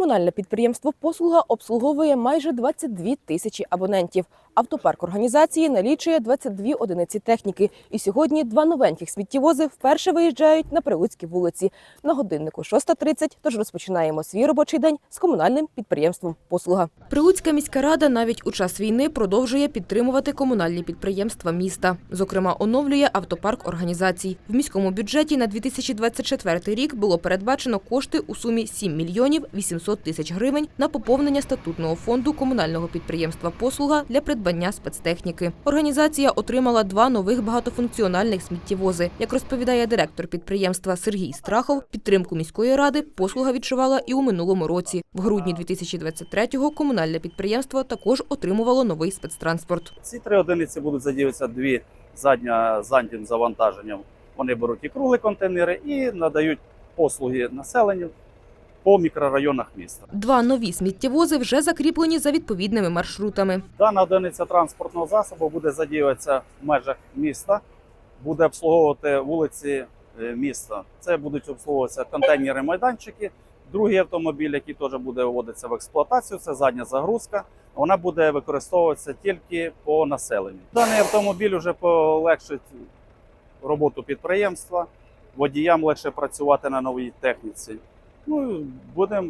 Комунальне підприємство Послуга обслуговує майже 22 тисячі абонентів. Автопарк організації налічує 22 одиниці техніки. І сьогодні два новеньких сміттєвози вперше виїжджають на прилуцькі вулиці. На годиннику 6.30, тож розпочинаємо свій робочий день з комунальним підприємством Послуга. Прилуцька міська рада навіть у час війни продовжує підтримувати комунальні підприємства міста. Зокрема, оновлює автопарк організацій. В міському бюджеті на 2024 рік було передбачено кошти у сумі 7 мільйонів 800 тисяч гривень на поповнення статутного фонду комунального підприємства Послуга для придбання спецтехніки. Організація отримала два нових багатофункціональних сміттєвози. Як розповідає директор підприємства Сергій Страхов, підтримку міської ради послуга відчувала і у минулому році. В грудні 2023-го комунальне підприємство також отримувало новий спецтранспорт. Ці три одиниці будуть задіюватися дві задня з антизавантаженням. Вони беруть і круглі контейнери і надають послуги населенню по мікрорайонах міста. Два нові сміттєвози вже закріплені за відповідними маршрутами. Дана одиниця транспортного засобу буде задіюватися в межах міста, буде обслуговувати вулиці е, міста. Це будуть обслуговуватися контейнери, майданчики. Другий автомобіль, який теж буде вводитися в експлуатацію, це задня загрузка. Вона буде використовуватися тільки по населенню. Даний автомобіль вже полегшить роботу підприємства, водіям легше працювати на новій техніці. Ну будемо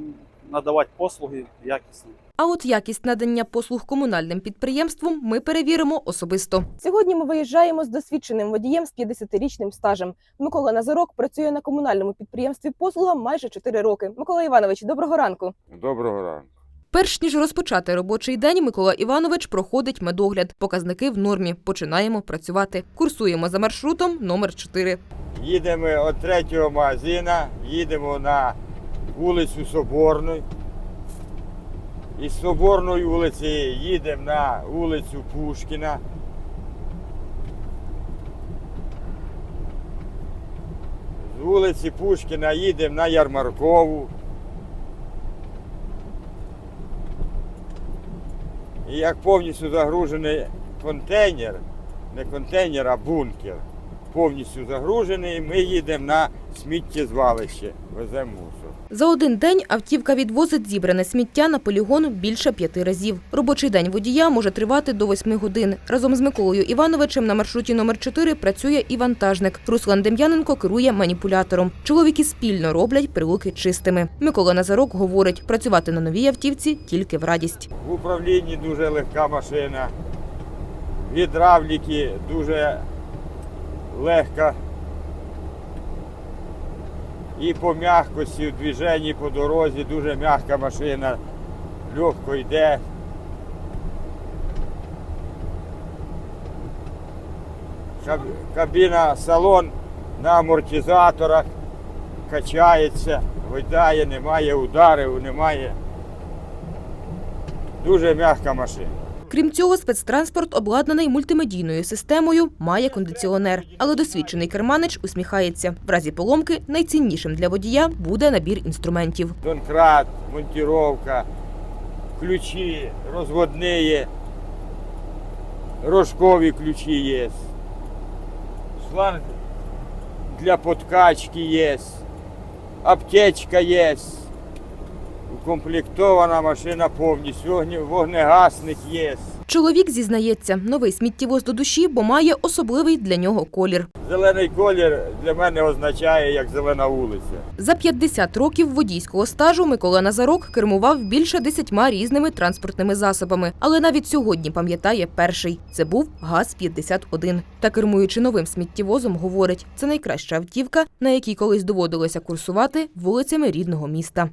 надавати послуги якісно. А от якість надання послуг комунальним підприємством ми перевіримо особисто. Сьогодні ми виїжджаємо з досвідченим водієм з 50-річним стажем. Микола Назарок працює на комунальному підприємстві послуга майже 4 роки. Микола Іванович, доброго ранку. Доброго ранку. Перш ніж розпочати робочий день, Микола Іванович проходить медогляд. Показники в нормі. Починаємо працювати. Курсуємо за маршрутом номер 4. Їдемо від третього магазина, їдемо на вулицю Соборну. Із Соборної вулиці їдемо на вулицю Пушкіна. З вулиці Пушкіна їдемо на Ярмаркову. І як повністю загружений контейнер, не контейнер, а бункер, повністю загружений, ми їдемо на сміттєзвалище, веземо мусор. За один день автівка відвозить зібране сміття на полігон більше п'яти разів. Робочий день водія може тривати до восьми годин. Разом з Миколою Івановичем на маршруті номер 4 працює і вантажник. Руслан Дем'яненко керує маніпулятором. Чоловіки спільно роблять прилуки чистими. Микола Назарок говорить, працювати на новій автівці тільки в радість. В управлінні дуже легка машина, гідравліки дуже легка. І по м'якості, в движенні по дорозі дуже м'яка машина, легко йде. Кабіна, салон на амортизаторах качається, гойдає, немає ударів, немає. Дуже м'яка машина. Крім цього, спецтранспорт обладнаний мультимедійною системою, має кондиціонер. Але досвідчений керманич усміхається. В разі поломки найціннішим для водія буде набір інструментів. Донкрат, монтировка, ключі, розводні, рожкові ключі є. Шланг для подкачки є, аптечка є. Укомплектована машина повністю, вогне- вогнегасник є. Чоловік зізнається, новий сміттєвоз до душі, бо має особливий для нього колір. Зелений колір для мене означає як зелена вулиця. За 50 років водійського стажу Микола Назарок кермував більше десятьма різними транспортними засобами. Але навіть сьогодні пам'ятає перший. Це був ГАЗ-51. Та кермуючи новим сміттєвозом, говорить, це найкраща автівка, на якій колись доводилося курсувати вулицями рідного міста.